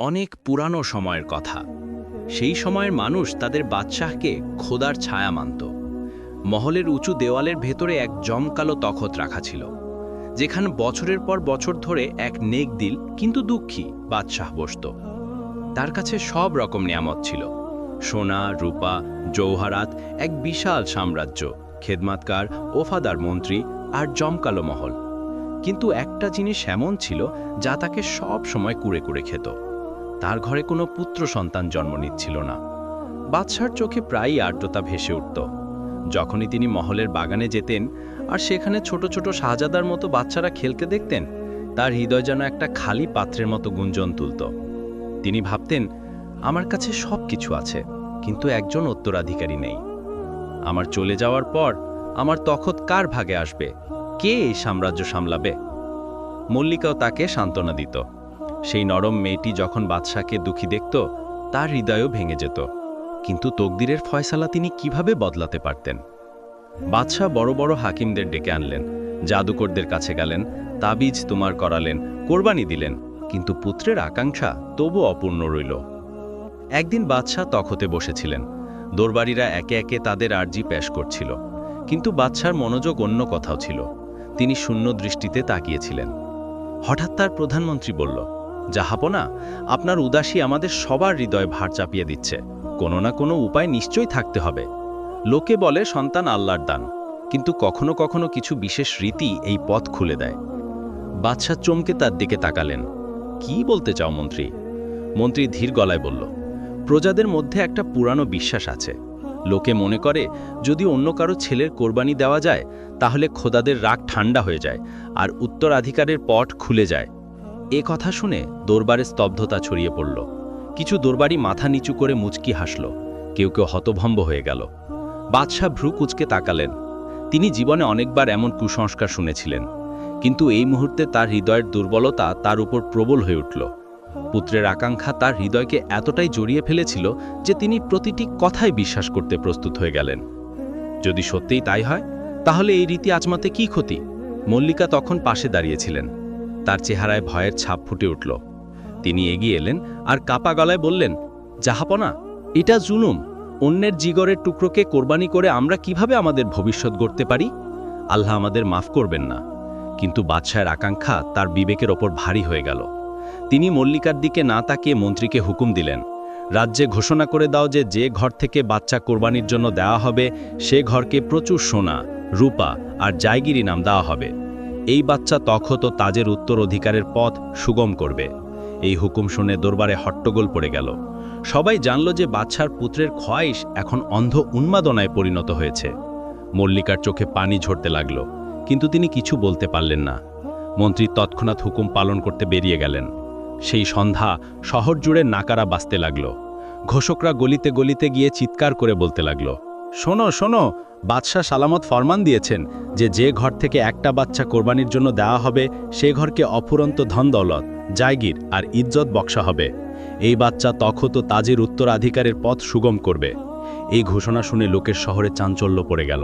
অনেক পুরানো সময়ের কথা। সেই সময়ের মানুষ তাদের বাদশাহকে খোদার ছায়া মানত। মহলের উঁচু দেওয়ালের ভেতরে এক জমকালো তখত রাখা ছিল, যেখানে বছরের পর বছর ধরে এক নেক দিল, কিন্তু দুঃখী বাদশাহ বসত। তার কাছে সব রকম নিয়ামত ছিল, সোনা, রূপা, জৌহারাত, এক বিশাল সাম্রাজ্য, খেদমাতকার, ওফাদার মন্ত্রী আর জমকালো মহল। কিন্তু একটা জিনিস এমন ছিল, যা তাকে সব সময় কুড়ে কুড়ে খেত। তার ঘরে কোনো পুত্র সন্তান জন্ম নিচ্ছিল না। বাদশার চোখে প্রায়ই আর্দ্রতা ভেসে উঠত। যখনই তিনি মহলের বাগানে যেতেন আর সেখানে ছোট ছোট শাহজাদার মতো বাচ্চারা খেলতে দেখতেন, তার হৃদয় যেন একটা খালি পাত্রের মতো গুঞ্জন তুলত। তিনি ভাবতেন, আমার কাছে সব কিছু আছে, কিন্তু একজন উত্তরাধিকারী নেই। আমার চলে যাওয়ার পর আমার তখত কার ভাগে আসবে? কে এই সাম্রাজ্য সামলাবে? মল্লিকাও তাকে সান্ত্বনা দিত। সেই নরম মেয়েটি যখন বাদশাকে দুঃখী দেখত, তার হৃদয়ও ভেঙে যেত। কিন্তু তকদিরের ফয়সালা তিনি কীভাবে বদলাতে পারতেন? বাদশাহ বড় বড় হাকিমদের ডেকে আনলেন, জাদুকরদের কাছে গেলেন, তাবিজ তোমার করালেন, কোরবানি দিলেন, কিন্তু পুত্রের আকাঙ্ক্ষা তবু অপূর্ণ রইল। একদিন বাদশাহ তখতে বসেছিলেন। দরবারীরা একে একে তাদের আর্জি পেশ করছিল। কিন্তু বাদশার মনোযোগ অন্য কথাও ছিল। তিনি শূন্য দৃষ্টিতে তাকিয়েছিলেন। হঠাৎ তার প্রধানমন্ত্রী বলল জাহাপনা আপনার উদাসী আমাদের সবার হৃদয় ভার চাপিয়ে দিচ্ছে। কোনো না কোনো উপায় নিশ্চয়ই থাকতে হবে। লোকে বলে সন্তান আল্লাহর দান, কিন্তু কখনো কখনো কিছু বিশেষ রীতি এই পথ খুলে দেয়। বাদশাহ চমকে তার দিকে তাকালেন। কি বলতে চাও মন্ত্রী? মন্ত্রী ধীর গলায় বলল, প্রজাদের মধ্যে একটা পুরানো বিশ্বাস আছে। লোকে মনে করে, যদি অন্য কারও ছেলের কোরবানি দেওয়া যায়, তাহলে খোদাদের রাগ ঠান্ডা হয়ে যায়, আর উত্তরাধিকারের পট খুলে যায়। এ কথা শুনে দরবারে স্তব্ধতা ছড়িয়ে পড়ল। কিছু দরবারি মাথা নিচু করে মুচকি হাসল। কেউ কেউ হতভম্ব হয়ে গেল। বাদশাহ ভ্রু কুচকে তাকালেন। তিনি জীবনে অনেকবার এমন কুসংস্কার শুনেছিলেন। কিন্তু এই মুহূর্তে তার হৃদয়ের দুর্বলতা তার উপর প্রবল হয়ে উঠল। পুত্রের আকাঙ্ক্ষা তার হৃদয়কে এতটাই জড়িয়ে ফেলেছিল যে তিনি প্রতিটি কথায় বিশ্বাস করতে প্রস্তুত হয়ে গেলেন। যদি সত্যিই তাই হয়, তাহলে এই রীতি আজমাতে কি ক্ষতি? মল্লিকা তখন পাশে দাঁড়িয়েছিলেন। তার চেহারায় ভয়ের ছাপ ফুটে উঠল। তিনি এগিয়ে এলেন আর কাপা গলায় বললেন, জাহাপনা, এটা জুলুম। অন্যের জিগরের টুকরোকে কোরবানি করে আমরা কীভাবে আমাদের ভবিষ্যৎ গড়তে পারি? আল্লাহ আমাদের মাফ করবেন না। কিন্তু বাদশাহের আকাঙ্ক্ষা তার বিবেকের ওপর ভারী হয়ে গেল। তিনি মল্লিকার দিকে না তাকিয়ে মন্ত্রীকে হুকুম দিলেন, রাজ্যে ঘোষণা করে দাও যে যে ঘর থেকে বাচ্চা কোরবানির জন্য দেওয়া হবে, সে ঘরকে প্রচুর সোনা, রূপা আর জায়গিরি নাম দেওয়া হবে। এই বাচ্চা তখত তাজের উত্তর অধিকারের পথ সুগম করবে। এই হুকুম শুনে দরবারে হট্টগোল পড়ে গেল। সবাই জানল যে বাচ্চার পুত্রের খোয়াইশ এখন অন্ধ উন্মাদনায় পরিণত হয়েছে। মল্লিকার চোখে পানি ঝরতে লাগল, কিন্তু তিনি কিছু বলতে পারলেন না। মন্ত্রী তৎক্ষণাৎ হুকুম পালন করতে বেরিয়ে গেলেন। সেই সন্ধ্যা শহর জুড়ে নাকারা বাঁচতে লাগল। ঘোষকরা গলিতে গলিতে গিয়ে চিৎকার করে বলতে লাগল শোনো শোনো, বাদশাহ সালামত ফরমান দিয়েছেন যে যে ঘর থেকে একটা বাচ্চা কোরবানির জন্য দেওয়া হবে, সে ঘরকে অফুরন্ত ধন দৌলত, জায়গির আর ইজ্জত বক্সা হবে। এই বাচ্চা তখত তাজের উত্তরাধিকারের পথ সুগম করবে। এই ঘোষণা শুনে লোকের শহরে চাঞ্চল্য পড়ে গেল।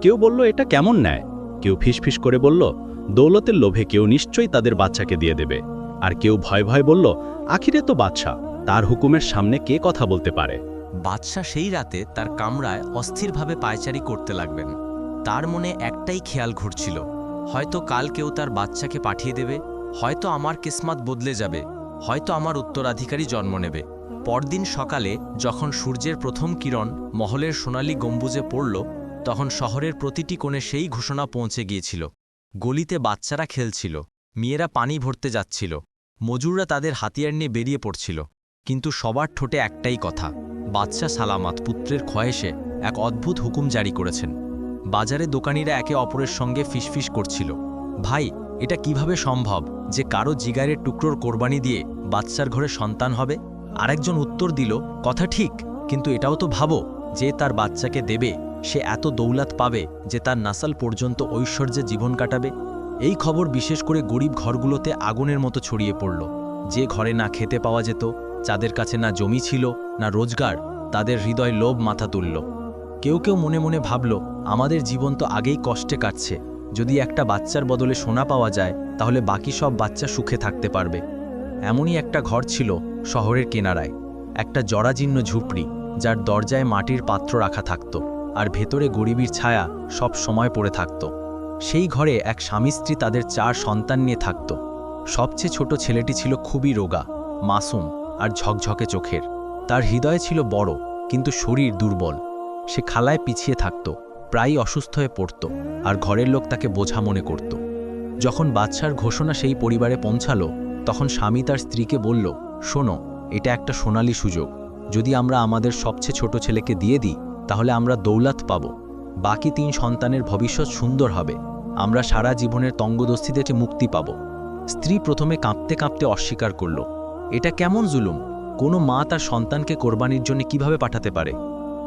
কেউ বলল, এটা কেমন নেয় কেউ ফিসফিস করে বলল, দৌলতের লোভে কেউ নিশ্চয়ই তাদের বাচ্চাকে দিয়ে দেবে। আর কেউ ভয় ভয় বলল, আখিরে তো বাদশাহ, তার হুকুমের সামনে কে কথা বলতে পারে? বাদশাহ সেই রাতে তার কামরায় অস্থিরভাবে পায়চারি করতে লাগবেন তার মনে একটাই খেয়াল ঘুরছিল, হয়তো কাল কেউ তার বাচ্চাকে পাঠিয়ে দেবে, হয়তো আমার কিসমাত বদলে যাবে, হয়তো আমার উত্তরাধিকারী জন্ম নেবে। পরদিন সকালে যখন সূর্যের প্রথম কিরণ মহলের সোনালি গম্বুজে পড়ল, তখন শহরের প্রতিটি কোণে সেই ঘোষণা পৌঁছে গিয়েছিল। গলিতে বাচ্চারা খেলছিল, মেয়েরা পানি ভরতে যাচ্ছিল, মজুররা তাদের হাতিয়ার নিয়ে বেরিয়ে পড়ছিল। কিন্তু সবার ঠোঁটে একটাই কথা বাদশাহ সালামাত পুত্রের খয়েশে এক অদ্ভুত হুকুম জারি করেছেন। বাজারে দোকানিরা একে অপরের সঙ্গে ফিসফিস করছিল। ভাই, এটা কীভাবে সম্ভব যে কারও জিগারের টুকরোর কোরবানি দিয়ে বাচ্চার ঘরে সন্তান হবে? আরেকজন উত্তর দিল, কথা ঠিক, কিন্তু এটাও তো ভাবো যে তার বাচ্চাকে দেবে, সে এত দৌলাত পাবে যে তার নাসাল পর্যন্ত ঐশ্বর্যে জীবন কাটাবে। এই খবর বিশেষ করে গরিব ঘরগুলোতে আগুনের মতো ছড়িয়ে পড়ল। যে ঘরে না খেতে পাওয়া যেত যাদের কাছে না জমি ছিল, না রোজগার, তাদের হৃদয় লোভ মাথা তুলল। কেউ কেউ মনে মনে ভাবল, আমাদের জীবন তো আগেই কষ্টে কাটছে। যদি একটা বাচ্চার বদলে সোনা পাওয়া যায়, তাহলে বাকি সব বাচ্চা সুখে থাকতে পারবে। এমনই একটা ঘর ছিল শহরের কেনারায়। একটা জরাজীর্ণ ঝুপড়ি, যার দরজায় মাটির পাত্র রাখা থাকত, আর ভেতরে গরিবীর ছায়া সব সময় পড়ে থাকত। সেই ঘরে এক স্বামী স্ত্রী তাদের চার সন্তান নিয়ে থাকত। সবচেয়ে ছোট ছেলেটি ছিল খুবই রোগা, মাসুম। আর ঝকঝকে চোখের। তার হৃদয় ছিল বড়, কিন্তু শরীর দুর্বল। সে খালায় পিছিয়ে থাকত, প্রায়ই অসুস্থ হয়ে পড়ত, আর ঘরের লোক তাকে বোঝা মনে করত। যখন বাচ্চার ঘোষণা সেই পরিবারে পৌঁছালো, তখন স্বামী তার স্ত্রীকে বলল, শোনো, এটা একটা সোনালি সুযোগ। যদি আমরা আমাদের সবচেয়ে ছোট ছেলেকে দিয়ে দিই, তাহলে আমরা দৌলত পাব। বাকি তিন সন্তানের ভবিষ্যৎ সুন্দর হবে। আমরা সারা জীবনের তঙ্গদস্তি থেকে মুক্তি পাব। স্ত্রী প্রথমে কাঁপতে কাঁপতে অস্বীকার করল। এটা কেমন জুলুম? কোনো মা তার সন্তানকে কোরবানির জন্য কীভাবে পাঠাতে পারে?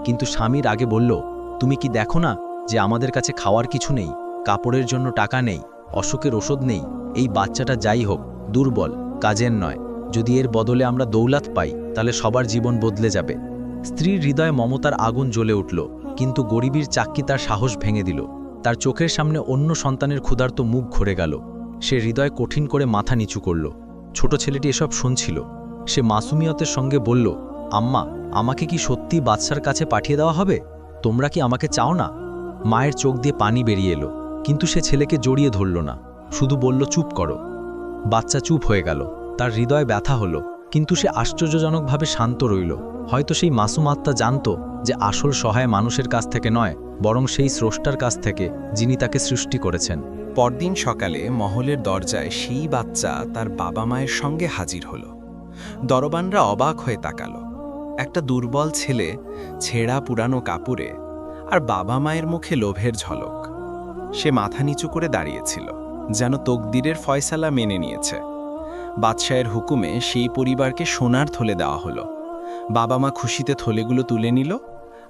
কিন্তু স্বামীর আগে বলল, তুমি কি দেখো না যে আমাদের কাছে খাওয়ার কিছু নেই, কাপড়ের জন্য টাকা নেই, অসুখের ওষুধ নেই? এই বাচ্চাটা যাই হোক, দুর্বল, কাজের নয়। যদি এর বদলে আমরা দৌলাত পাই, তাহলে সবার জীবন বদলে যাবে। স্ত্রীর হৃদয়ে মমতার আগুন জ্বলে উঠল, কিন্তু গরিবীর চাক্কি তার সাহস ভেঙে দিল। তার চোখের সামনে অন্য সন্তানের ক্ষুধার্ত মুখ ঘুরে গেল। সে হৃদয় কঠিন করে মাথা নিচু করল। ছোট ছেলেটি এসব শুনছিল। সে মাসুমিয়তের সঙ্গে বলল, আম্মা, আমাকে কি সত্যি বাচ্চার কাছে পাঠিয়ে দেওয়া হবে? তোমরা কি আমাকে চাও না? মায়ের চোখ দিয়ে পানি বেরিয়ে এলো, কিন্তু সে ছেলেকে জড়িয়ে ধরল না। শুধু বলল, চুপ করো। বাচ্চা চুপ হয়ে গেল, তার হৃদয় ব্যথা হলো, কিন্তু সে আশ্চর্যজনকভাবে শান্ত রইল। হয়তো সেই মাসুম আত্মা জানত যে আসল সহায় মানুষের কাছ থেকে নয়, বরং সেই স্রষ্টার কাছ থেকে, যিনি তাকে সৃষ্টি করেছেন। পরদিন সকালে মহলের দরজায় সেই বাচ্চা তার বাবা মায়ের সঙ্গে হাজির হলো। দরবানরা অবাক হয়ে তাকালো। একটা দুর্বল ছেলে, ছেঁড়া পুরানো কাপড়ে আর বাবা মায়ের মুখে লোভের ঝলক। সে মাথা নিচু করে দাঁড়িয়েছিল, যেন তকদিরের ফয়সালা মেনে নিয়েছে। বাদশাহের হুকুমে সেই পরিবারকে সোনার থলে দেওয়া হলো। বাবা মা খুশিতে থলেগুলো তুলে নিল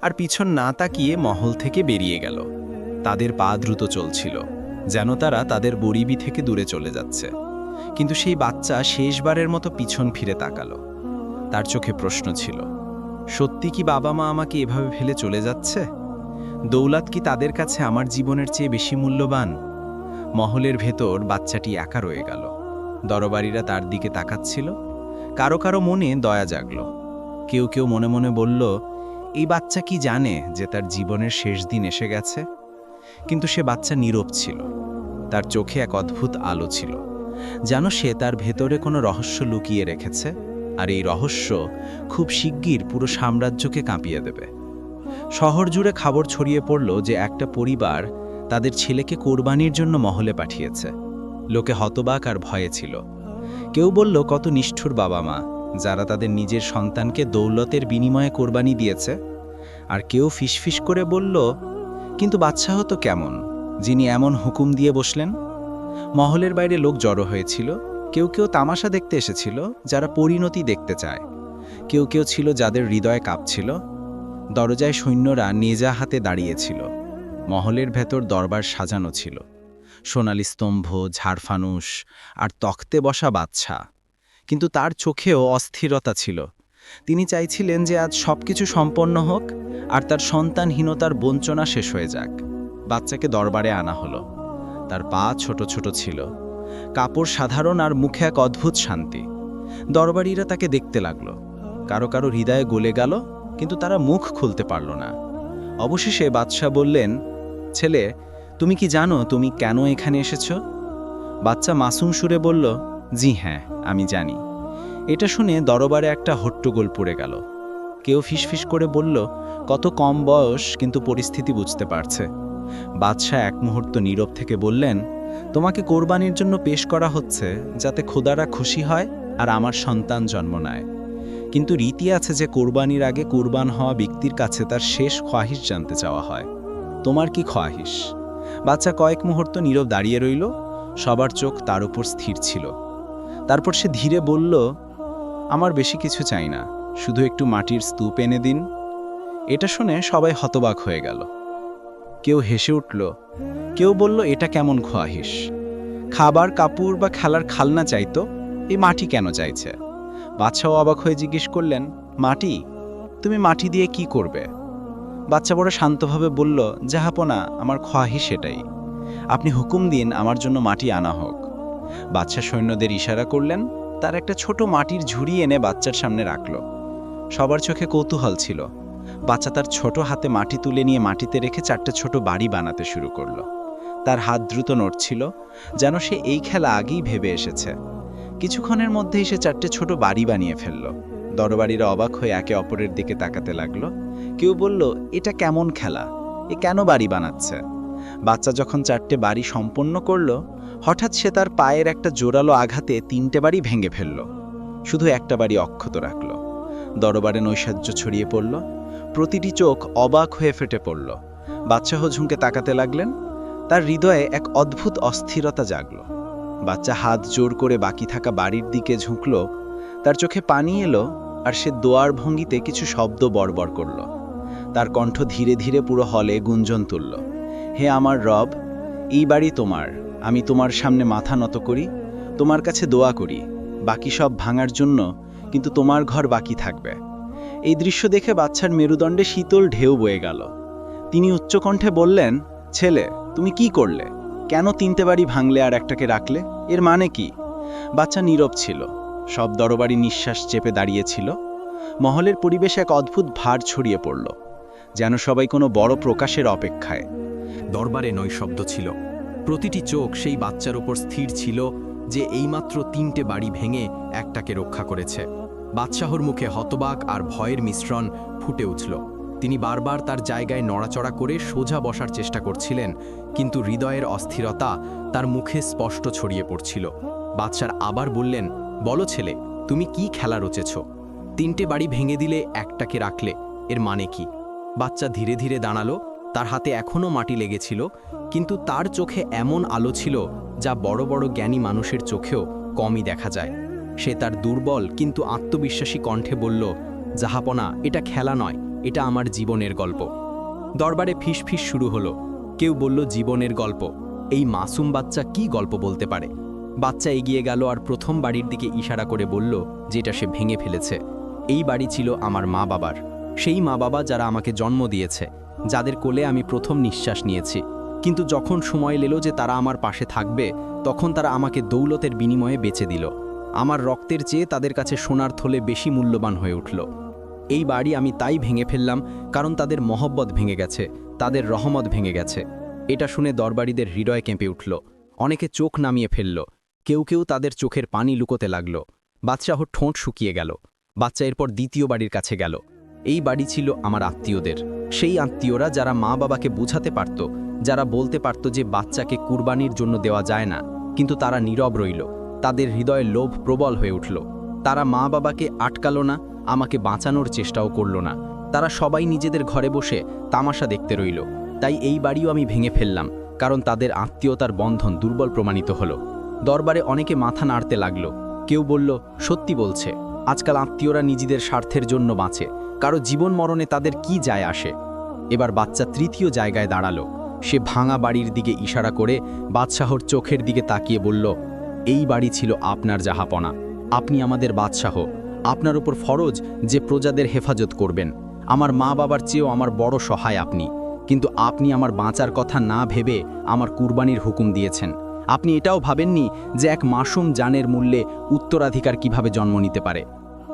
আর পিছন না তাকিয়ে মহল থেকে বেরিয়ে গেল। তাদের পা দ্রুত চলছিল। যেন তারা তাদের গরিবি থেকে দূরে চলে যাচ্ছে। কিন্তু সেই বাচ্চা শেষবারের মতো পিছন ফিরে তাকালো। তার চোখে প্রশ্ন ছিল, সত্যি কি বাবা মা আমাকে এভাবে ফেলে চলে যাচ্ছে? দৌলাত কি তাদের কাছে আমার জীবনের চেয়ে বেশি মূল্যবান? মহলের ভেতর বাচ্চাটি একা রয়ে গেল। দরবারিরা তার দিকে তাকাচ্ছিল। কারও কারও মনে দয়া জাগল। কেউ কেউ মনে মনে বলল, এই বাচ্চা কি জানে যে তার জীবনের শেষ দিন এসে গেছে? কিন্তু সে বাচ্চা নীরব ছিল। তার চোখে এক অদ্ভুত আলো ছিল। যেন সে তার ভেতরে কোনো রহস্য লুকিয়ে রেখেছে, আর এই রহস্য খুব শিগগির পুরো সাম্রাজ্যকে কাঁপিয়ে দেবে। শহর জুড়ে খবর ছড়িয়ে পড়ল যে একটা পরিবার তাদের ছেলেকে কোরবানির জন্য মহলে পাঠিয়েছে। লোকে হতবাক আর ভয়ে ছিল। কেউ বলল, কত নিষ্ঠুর বাবা মা, যারা তাদের নিজের সন্তানকে দৌলতের বিনিময়ে কোরবানি দিয়েছে। আর কেউ ফিসফিস করে বলল কিন্তু বাচ্চা হতো কেমন, যিনি এমন হুকুম দিয়ে বসলেন? মহলের বাইরে লোক জড়ো হয়েছিল, কেউ কেউ তামাশা দেখতে এসেছিল, যারা পরিণতি দেখতে চায়। কেউ কেউ ছিল যাদের হৃদয় কাঁপছিল, দরজায় সৈন্যরা নিজা হাতে দাঁড়িয়েছিল। মহলের ভেতর দরবার সাজানো ছিল। সোনালি স্তম্ভ ঝাড়ফানুস আর তখতে বসা বাচ্চা কিন্তু তার চোখেও অস্থিরতা ছিল। তিনি চাইছিলেন যে আজ সবকিছু সম্পন্ন হোক আর তার সন্তানহীনতার বঞ্চনা শেষ হয়ে যাক। বাচ্চাকে দরবারে আনা হলো। তার পা ছোট ছোট ছিল। কাপড় সাধারণ আর মুখে এক অদ্ভুত শান্তি। দরবারিরা তাকে দেখতে লাগল। কারও কারও হৃদয়ে গলে গেল, কিন্তু তারা মুখ খুলতে পারল না। অবশেষে বাদশাহ বললেন, ছেলে, তুমি কি জানো তুমি কেন এখানে এসেছ? বাচ্চা মাসুম সুরে বলল, জি হ্যাঁ আমি জানি। এটা শুনে দরবারে একটা হট্টগোল পড়ে গেল। কেউ ফিসফিস করে বলল, কত কম বয়স, কিন্তু পরিস্থিতি বুঝতে পারছে। বাদশাহ এক মুহূর্ত নীরব থেকে বললেন, তোমাকে কোরবানির জন্য পেশ করা হচ্ছে যাতে খোদারা খুশি হয় আর আমার সন্তান জন্ম নেয়। কিন্তু রীতি আছে যে কোরবানির আগে কোরবান হওয়া ব্যক্তির কাছে তার শেষ খোয়াহিশ জানতে চাওয়া হয়। তোমার কি খোয়াহিশ বাচ্চা কয়েক মুহূর্ত নীরব দাঁড়িয়ে রইল। সবার চোখ তার উপর স্থির ছিল। তারপর সে ধীরে বলল আমার বেশি কিছু চাই না, শুধু একটু মাটির স্তূপ এনে দিন। এটা শুনে সবাই হতবাক হয়ে গেল। কেউ হেসে উঠল, কেউ বলল, এটা কেমন খোয়াহিস? খাবার, কাপড় বা খেলার খালনা চাইতো এই মাটি কেন চাইছে? বাচ্চাও অবাক হয়ে জিজ্ঞেস করলেন, মাটি? তুমি মাটি দিয়ে কি করবে? বাচ্চা বড় শান্তভাবে বলল, জাহাপনা, আমার খোয়াহি সেটাই। আপনি হুকুম দিন, আমার জন্য মাটি আনা হোক। বাচ্চা সৈন্যদের ইশারা করলেন তার একটা ছোট মাটির ঝুড়ি এনে বাচ্চার সামনে রাখল। সবার চোখে কৌতূহল ছিল। বাচ্চা তার ছোট হাতে মাটি তুলে নিয়ে মাটিতে রেখে চারটে ছোট বাড়ি বানাতে শুরু করল। তার হাত দ্রুত নড়ছিল, যেন সে এই খেলা আগেই ভেবে এসেছে। কিছুক্ষণের মধ্যেই সে চারটে ছোট বাড়ি বানিয়ে ফেলল। দরবারিরা অবাক হয়ে একে অপরের দিকে তাকাতে লাগল। কেউ বলল, এটা কেমন খেলা? এ কেন বাড়ি বানাচ্ছে? বাচ্চা যখন চারটে বাড়ি সম্পন্ন করল হঠাৎ সে তার পায়ের একটা জোরালো আঘাতে তিনটে বাড়ি ভেঙে ফেলল। শুধু একটা বাড়ি অক্ষত রাখল। দরবারে নৈসাহ্য ছড়িয়ে পড়ল। প্রতিটি চোখ অবাক হয়ে ফেটে পড়ল। বাচ্চা হঝুমকে তাকাতে লাগলেন। তার হৃদয়ে এক অদ্ভুত অস্থিরতা জাগল। বাচ্চা হাত জোর করে বাকি থাকা বাড়ির দিকে ঝুঁকল। তার চোখে পানি এলো আর সে দোয়ার ভঙ্গিতে কিছু শব্দ বড়বড় করল। তার কণ্ঠ ধীরে ধীরে পুরো হলে গুঞ্জন তুলল। হে আমার রব এই বাড়ি তোমার। আমি তোমার সামনে মাথা নত করি, তোমার কাছে দোয়া করি, বাকি সব ভাঙার জন্য কিন্তু তোমার ঘর বাকি থাকবে। এই দৃশ্য দেখে বাচ্চার মেরুদণ্ডে শীতল ঢেউ বয়ে গেল। তিনি উচ্চকণ্ঠে বললেন, ছেলে, তুমি কি করলে? কেন তিনটে বাড়ি ভাঙলে আর একটাকে রাখলে? এর মানে কি? বাচ্চা নীরব ছিল। সব দরবারি নিঃশ্বাস চেপে দাঁড়িয়েছিল। মহলের পরিবেশ এক অদ্ভুত ভার ছড়িয়ে পড়ল, যেন সবাই কোনো বড় প্রকাশের অপেক্ষায়। দরবারে নৈশব্দ ছিল। প্রতিটি চোখ সেই বাচ্চার ওপর স্থির ছিল যে এইমাত্র তিনটে বাড়ি ভেঙে একটাকে রক্ষা করেছে। বাদশাহর মুখে হতবাক আর ভয়ের মিশ্রণ ফুটে উঠল। তিনি বারবার তার জায়গায় নড়াচড়া করে সোজা বসার চেষ্টা করছিলেন, কিন্তু হৃদয়ের অস্থিরতা তার মুখে স্পষ্ট ছড়িয়ে পড়ছিল। বাদশার আবার বললেন, বলো ছেলে, তুমি কি খেলা রচেছ? তিনটে বাড়ি ভেঙে দিলে একটাকে রাখলে এর মানে কি? বাচ্চা ধীরে ধীরে দাঁড়াল তার হাতে এখনও মাটি লেগেছিল, কিন্তু তার চোখে এমন আলো ছিল যা বড় বড় জ্ঞানী মানুষের চোখেও কমই দেখা যায়। সে তার দুর্বল কিন্তু আত্মবিশ্বাসী কণ্ঠে বলল, জাহাপনা, এটা খেলা নয়, এটা আমার জীবনের গল্প। দরবারে ফিসফিস শুরু হলো। কেউ বলল, জীবনের গল্প, এই মাসুম বাচ্চা কি গল্প বলতে পারে? বাচ্চা এগিয়ে গেল আর প্রথম বাড়ির দিকে ইশারা করে বলল, যেটা সে ভেঙে ফেলেছে, এই বাড়ি ছিল আমার মা বাবার সেই মা বাবা যারা আমাকে জন্ম দিয়েছে যাদের কোলে আমি প্রথম নিঃশ্বাস নিয়েছি। কিন্তু যখন সময় এলো যে তারা আমার পাশে থাকবে, তখন তারা আমাকে দৌলতের বিনিময়ে বেচে দিল। আমার রক্তের চেয়ে তাদের কাছে সোনার থলে বেশি মূল্যবান হয়ে উঠল। এই বাড়ি আমি তাই ভেঙে ফেললাম কারণ তাদের মহব্বত ভেঙে গেছে, তাদের রহমত ভেঙে গেছে। এটা শুনে দরবারিদের হৃদয় কেঁপে উঠল। অনেকে চোখ নামিয়ে ফেলল। কেউ কেউ তাদের চোখের পানি লুকোতে লাগল। বাদশাহ ঠোঁট শুকিয়ে গেল। বাচ্চা এরপর দ্বিতীয় বাড়ির কাছে গেল। এই বাড়ি ছিল আমার আত্মীয়দের। সেই আত্মীয়রা যারা মা বাবাকে বুঝাতে পারত, যারা বলতে পারত যে বাচ্চাকে কুরবানির জন্য দেওয়া যায় না, কিন্তু তারা নীরব রইল। তাদের হৃদয়ে লোভ প্রবল হয়ে উঠল। তারা মা বাবাকে আটকালো না, আমাকে বাঁচানোর চেষ্টাও করল না। তারা সবাই নিজেদের ঘরে বসে তামাশা দেখতে রইল। তাই এই বাড়িও আমি ভেঙে ফেললাম, কারণ তাদের আত্মীয়তার বন্ধন দুর্বল প্রমাণিত হল। দরবারে অনেকে মাথা নাড়তে লাগল। কেউ বলল, সত্যি বলছে, আজকাল আত্মীয়রা নিজেদের স্বার্থের জন্য বাঁচে। কারও জীবন মরণে তাদের কি যায় আসে? এবার বাচ্চা তৃতীয় জায়গায় দাঁড়াল। সে ভাঙা বাড়ির দিকে ইশারা করে বাদশাহর চোখের দিকে তাকিয়ে বলল, এই বাড়ি ছিল আপনার জাহাপনা আপনি আমাদের বাদশাহ। আপনার উপর ফরজ যে প্রজাদের হেফাজত করবেন। আমার মা বাবার চেয়েও আমার বড় সহায় আপনি। কিন্তু আপনি আমার বাঁচার কথা না ভেবে আমার কুরবানির হুকুম দিয়েছেন। আপনি এটাও ভাবেননি যে এক মাসুম জানের মূল্যে উত্তরাধিকার কীভাবে জন্ম নিতে পারে?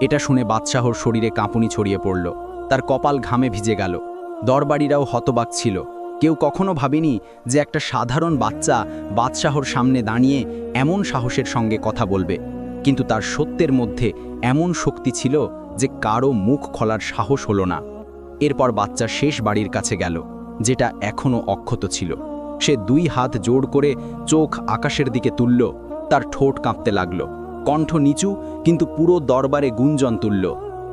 এটা শুনে বাদশাহর শরীরে কাঁপুনি ছড়িয়ে পড়ল। তার কপাল ঘামে ভিজে গেল। দরবাড়িরাও হতবাক ছিল। কেউ কখনো ভাবেনি যে একটা সাধারণ বাচ্চা বাদশাহর সামনে দাঁড়িয়ে এমন সাহসের সঙ্গে কথা বলবে। কিন্তু তার সত্যের মধ্যে এমন শক্তি ছিল যে কারও মুখ খোলার সাহস হলো না। এরপর বাচ্চা শেষ বাড়ির কাছে গেল, যেটা এখনও অক্ষত ছিল। সে দুই হাত জোড় করে চোখ আকাশের দিকে তুলল, তার ঠোঁট কাঁপতে লাগল। কণ্ঠ নিচু, কিন্তু পুরো দরবারে গুঞ্জন তুলল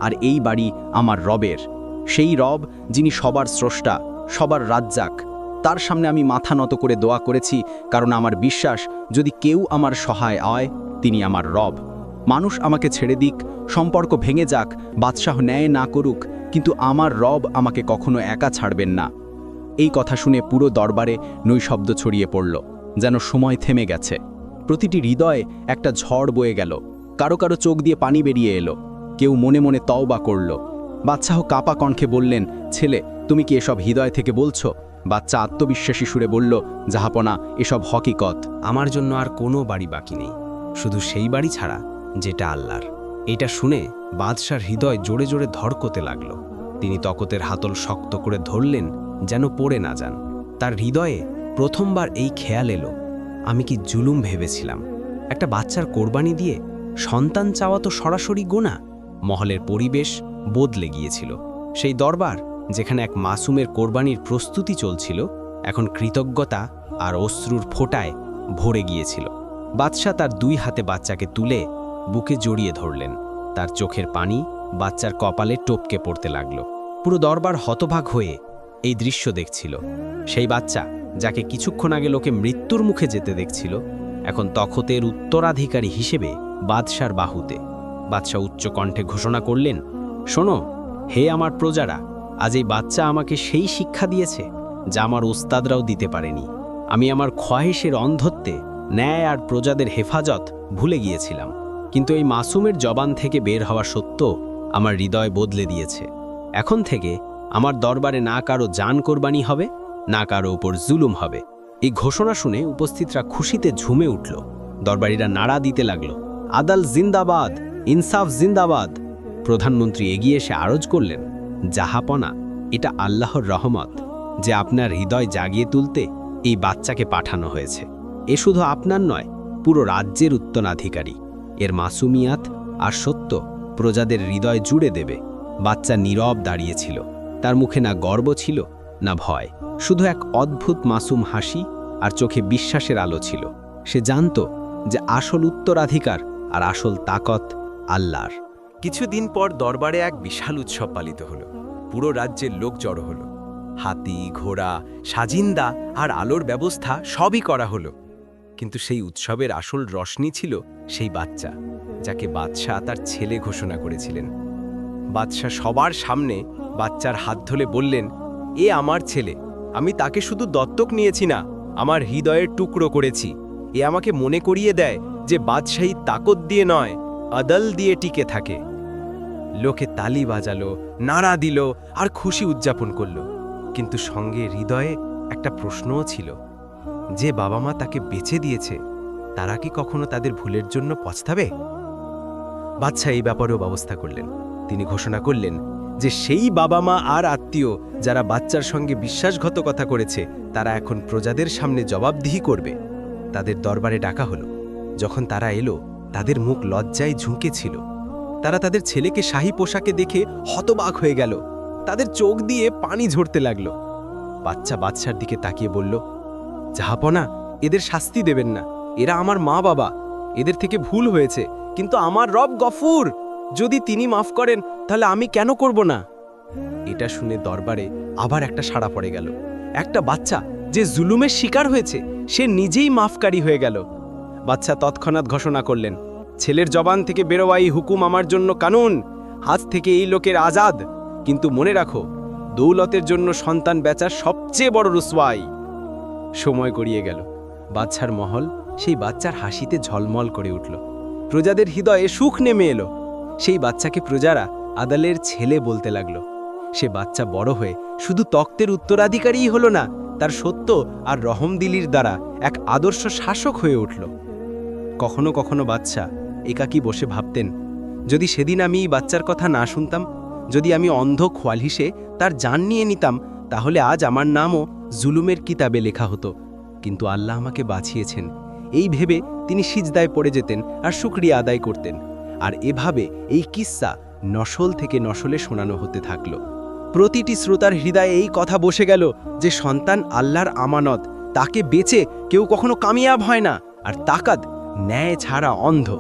আর এই বাড়ি আমার রবের। সেই রব যিনি সবার স্রষ্টা, সবার রাজ্জাক। তার সামনে আমি মাথা নত করে দোয়া করেছি, কারণ আমার বিশ্বাস, যদি কেউ আমার সহায় হয়, তিনি আমার রব। মানুষ আমাকে ছেড়ে দিক, সম্পর্ক ভেঙে যাক, বাদশাহ ন্যায় না করুক, কিন্তু আমার রব আমাকে কখনো একা ছাড়বেন না। এই কথা শুনে পুরো দরবারে নৈশব্দ ছড়িয়ে পড়ল, যেন সময় থেমে গেছে। প্রতিটি হৃদয়ে একটা ঝড় বয়ে গেল। কারও কারও চোখ দিয়ে পানি বেরিয়ে এলো। কেউ মনে মনে তওবা করল। বাচ্চাহ কাপা কণ্ঠে বললেন, ছেলে, তুমি কি এসব হৃদয় থেকে বলছো? বাচ্চা আত্মবিশ্বাসী সুরে বলল, জাহাপনা, এসব হকিকত। আমার জন্য আর কোনো বাড়ি বাকি নেই। শুধু সেই বাড়ি ছাড়া যেটা আল্লাহর। এটা শুনে বাদশার হৃদয় জোরে জোরে ধড়কতে লাগল। তিনি তকতের হাতল শক্ত করে ধরলেন, যেন পড়ে না যান। তার হৃদয়ে প্রথমবার এই খেয়াল এলো। আমি কি জুলুম ভেবেছিলাম? একটা বাচ্চার কোরবানি দিয়ে সন্তান চাওয়া তো সরাসরি গোনা মহলের পরিবেশ বদলে গিয়েছিল। সেই দরবার, যেখানে এক মাসুমের কোরবানির প্রস্তুতি চলছিল, এখন কৃতজ্ঞতা আর অশ্রুর ফোঁটায় ভরে গিয়েছিল। বাদশাহ তার দুই হাতে বাচ্চাকে তুলে বুকে জড়িয়ে ধরলেন। তার চোখের পানি বাচ্চার কপালে টপকে পড়তে লাগল। পুরো দরবার হতভাগ হয়ে এই দৃশ্য দেখছিল। সেই বাচ্চা যাকে কিছুক্ষণ আগে লোকে মৃত্যুর মুখে যেতে দেখছিল, এখন তখতের উত্তরাধিকারী হিসেবে বাদশার বাহুতে। বাদশাহ উচ্চ কণ্ঠে ঘোষণা করলেন, শোনো, হে আমার প্রজারা, আজ এই বাচ্চা আমাকে সেই শিক্ষা দিয়েছে, যা আমার ওস্তাদরাও দিতে পারেনি। আমি আমার খোয়াহিশের অন্ধত্বে ন্যায় আর প্রজাদের হেফাজত ভুলে গিয়েছিলাম, কিন্তু এই মাসুমের জবান থেকে বের হওয়া সত্য আমার হৃদয় বদলে দিয়েছে। এখন থেকে আমার দরবারে না কারও জান কোরবানি হবে? না কারও উপর জুলুম হবে। এই ঘোষণা শুনে উপস্থিতরা খুশিতে ঝুমে উঠল। দরবারিরা নাড়া দিতে লাগল। আদাল জিন্দাবাদ, ইনসাফ জিন্দাবাদ। প্রধানমন্ত্রী এগিয়ে এসে আরজ করলেন, জাহাপনা, এটা আল্লাহর রহমত যে আপনার হৃদয় জাগিয়ে তুলতে এই বাচ্চাকে পাঠানো হয়েছে। এ শুধু আপনার নয়, পুরো রাজ্যের উত্তরাধিকারী। এর মাসুমিয়াত আর সত্য প্রজাদের হৃদয় জুড়ে দেবে। বাচ্চা নীরব দাঁড়িয়েছিল তার মুখে না গর্ব ছিল না ভয়, শুধু এক অদ্ভুত মাসুম হাসি আর চোখে বিশ্বাসের আলো ছিল। সে জানত যে আসল উত্তরাধিকার আর আসল তাকত আল্লাহর। কিছুদিন পর দরবারে এক বিশাল উৎসব পালিত হলো। পুরো রাজ্যের লোক জড়ো হলো। হাতি, ঘোড়া, সাজিন্দা আর আলোর ব্যবস্থা সবই করা হলো। কিন্তু সেই উৎসবের আসল রশনি ছিল সেই বাচ্চা, যাকে বাদশাহ তার ছেলে ঘোষণা করেছিলেন। বাদশাহ সবার সামনে বাচ্চার হাত ধরে বললেন এ আমার ছেলে। আমি তাকে শুধু দত্তক নিয়েছি না, আমার হৃদয়ের টুকরো করেছি। এ আমাকে মনে করিয়ে দেয় যে বাদশাহী তাকত দিয়ে নয়, আদল দিয়ে টিকে থাকে। লোকে তালি বাজালো, নাড়া দিল, আর খুশি উদযাপন করল। কিন্তু সঙ্গে হৃদয়ে একটা প্রশ্নও ছিল। যে বাবা মা তাকে বেছে দিয়েছে, তারা কি কখনো তাদের ভুলের জন্য পছতাবে বাদশাহ এই ব্যাপারেও ব্যবস্থা করলেন। তিনি ঘোষণা করলেন যে সেই বাবা মা আর আত্মীয় যারা বাচ্চার সঙ্গে বিশ্বাসঘাতকতা করেছে, তারা এখন প্রজাদের সামনে জবাবদিহি করবে। তাদের দরবারে ডাকা হলো। যখন তারা এলো, তাদের মুখ লজ্জায় ঝুঁকেছিল তারা তাদের ছেলেকে শাহী পোশাকে দেখে হতবাক হয়ে গেল। তাদের চোখ দিয়ে পানি ঝরতে লাগল। বাচ্চা বাচ্চার দিকে তাকিয়ে বলল জাহাপনা এদের শাস্তি দেবেন না। এরা আমার মা বাবা এদের থেকে ভুল হয়েছে। কিন্তু আমার রব গফুর। যদি তিনি মাফ করেন, তাহলে আমি কেন করব না? এটা শুনে দরবারে আবার একটা সাড়া পড়ে গেল। একটা বাচ্চা যে জুলুমের শিকার হয়েছে, সে নিজেই মাফকারী হয়ে গেল। বাচ্চা তৎক্ষণাৎ ঘোষণা করলেন, ছেলের জবান থেকে বেরোয়া এই হুকুম আমার জন্য কানুন। আজ থেকে এই লোকের আজাদ। কিন্তু মনে রাখো, দৌলতের জন্য সন্তান বেচার সবচেয়ে বড় রুসওয়াই। সময় গড়িয়ে গেল। বাচ্চার মহল সেই বাচ্চার হাসিতে ঝলমল করে উঠল। প্রজাদের হৃদয়ে সুখ নেমে এলো। সেই বাচ্চাকে প্রজারা আদালের ছেলে বলতে লাগল। সে বাচ্চা বড় হয়ে শুধু তক্তের উত্তরাধিকারীই হলো না, তার সত্য আর রহমদিলির দ্বারা এক আদর্শ শাসক হয়ে উঠল। কখনো কখনো বাচ্চা একাকী বসে ভাবতেন, যদি সেদিন আমি এই বাচ্চার কথা না শুনতাম, যদি আমি অন্ধ খোয়ালহিসে তার জান নিয়ে নিতাম, তাহলে আজ আমার নামও জুলুমের কিতাবে লেখা হতো। কিন্তু আল্লাহ আমাকে বাঁচিয়েছেন। এই ভেবে তিনি সিজদায় পড়ে যেতেন আর শুক্রিয়া আদায় করতেন। আর এভাবে এই কিস্সা নসল থেকে নসলে শোনানো হতে থাকল। প্রতিটি শ্রোতার হৃদয়ে এই কথা বসে গেল যে সন্তান আল্লাহর আমানত, তাকে বেচে কেউ কখনো কামিয়াব হয় না, আর তাকাদ ন্যায় ছাড়া অন্ধ।